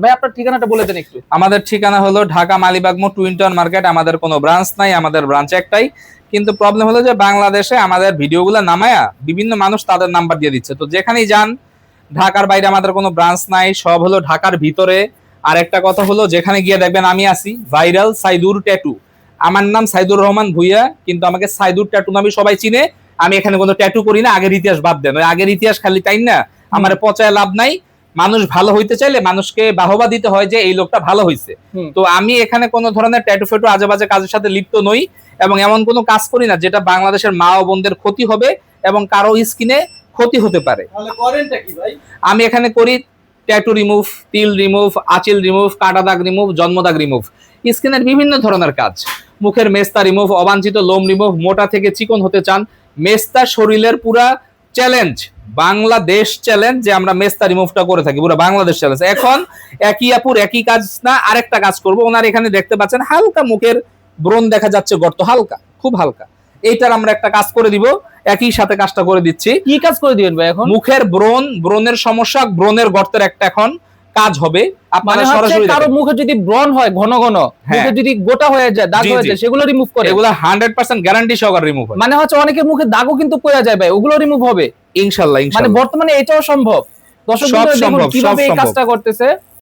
ভাই আপনার ঠিকানাটা বলে দেন একটু। আমাদের ঠিকানা হলো ঢাকা মালিবাগ মোড় টুইন্টন মার্কেট। আমাদের কোনো ব্রাঞ্চ নাই আমাদের ব্রাঞ্চ একটাই। কিন্তু প্রবলেম হলো যে বাংলাদেশে আমাদের ভিডিওগুলো নামায়া বিভিন্ন মানুষ তাদের নাম্বার দিয়ে দিচ্ছে। তো যেখানেই যান ঢাকার বাইরে আমাদের কোনো ব্রাঞ্চ নাই সব হলো ঢাকার ভিতরে। আর একটা কথা হলো যেখানে গিয়ে দেখবেন আমি আছি ভাইরাল সাইদুর ট্যাটু। আমার নাম সাইদুর রহমান ভুইয়া কিন্তু আমাকে সাইদুর ট্যাটু নামে সবাই চিনে। আমি এখানে কোনো ট্যাটু করি না আগের ইতিহাস বাদ দেন। ওই আগের ইতিহাস খালি টাইম না? আমার পচায় লাভ নাই। মানুষ ভালো হইতে চাইলে মানুষকে বাহবা দিতে হয় যে এই লোকটা ভালো হুম। তো আমি এখানে কোনো ধরনের ট্যাটু ফেটু আজে বাজে কাজের সাথে লিপ্ত নই এবং এমন কোনো কাজ করি না যেটা বাংলাদেশের মা ও বোনদের ক্ষতি হবে এবং কারও স্কিনে ক্ষতি হতে পারে। আমি এখানে করি ট্যাটু রিমুভ তিল রিমুভ আচিল রিমুভ কাটা দাগ রিমুভ জন্মদাগ রিমুভ। স্কিনের বিভিন্ন ধরনের কাজ। মুখের মেস্তা রিমুভ অবাঞ্ছিত লোম রিমুভ মোটা থেকে চিকন হতে চান। মেস্তা শরীরের পুরা চ্যালেঞ্জ বাংলাদেশ চ্যালেঞ্জ যে আমরা মেস্তা রিমুভটা করে থাকি পুরো বাংলাদেশ চ্যালেঞ্জ এখন একই আপুর একই কাজ না আরেকটা কাজ করব। ওনার এখানে দেখতে পাচ্ছেন হালকা মুখের ব্রণ দেখা যাচ্ছে গর্ত হালকা খুব হালকা। এইটার আমরা একটা কাজ করে দিব একই সাথে কাজটা করে দিচ্ছি। কি কাজ করে দিবেন ভাই এখন? মুখের ব্রণ ব্রণের সমস্যা ব্রণের গর্তের একটা এখন কাজ হবে মানে আপনারা সরাসরি কারও মুখে যদি ব্রন হয় ঘন ঘন হ্যাঁ। মুখে যদি গোটা হয়ে যায় দাগ হয়ে যায় সেগুলো রিমুভ করে। এগুলো হান্ড্রেড পার্সেন্ট গ্যারান্টি সহকারে রিমুভ হবে মানে হচ্ছে অনেকের মুখে দাগও কিন্তু পড়ে যায় ভাই ওগুলো রিমুভ হবে। ইনশাল্লাহ মানে বর্তমানে এটাও সম্ভব। দর্শক কীভাবে এই কাজটা করতেছে।